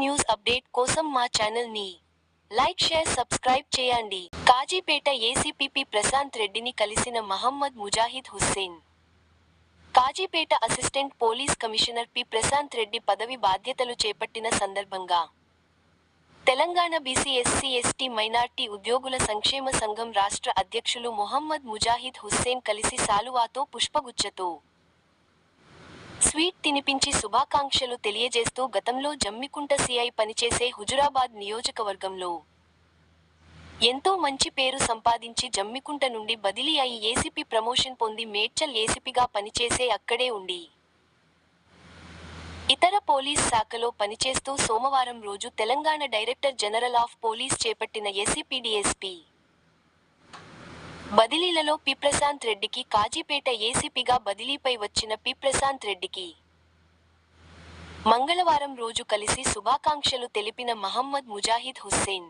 News update కోసం మా ఛానల్ని లైక్ షేర్ సబ్స్క్రైబ్ చేయండి. కాజీపేట ఏసీపీ ప్రశాంత్ రెడ్డిని కలిసిన Mohammed Mujahid Hussain Kazipet assistant police commissioner P Prashanth Reddy పదవి బాధ్యతలు చేపట్టిన సందర్భంగా Telangana BC SC ST minority ఉద్యోగుల సంక్షేమ సంఘం రాష్ట్ర అధ్యక్షులు మొహమ్మద్ ముజాహిద్ హుస్సేన్ కలిసి సాలువాతో పుష్పగుచ్చతో స్వీట్ తినిపించి శుభాకాంక్షలు తెలియజేస్తూ గతంలో జమ్మికుంట సిఐ పనిచేసే హుజురాబాద్ నియోజకవర్గంలో ఎంతో మంచి పేరు సంపాదించి జమ్మికుంట నుండి బదిలీ అయి ఏసీపీ ప్రమోషన్ పొంది మేడ్చల్ ఏసీపీగా పనిచేసే అక్కడే ఉండి ఇతర పోలీస్ శాఖలో పనిచేస్తూ సోమవారం రోజు Telangana director general of police చేపట్టిన ఏసీపీడీఎస్పీ బదిలీలలో పి. ప్రశాంత్ రెడ్డికి కాజీపేట ఏసీపీగా బదిలీపై వచ్చిన పి. ప్రశాంత్ రెడ్డికి మంగళవారం రోజు కలిసి శుభాకాంక్షలు తెలిపిన మహమ్మద్ ముజాహిద్ హుస్సేన్.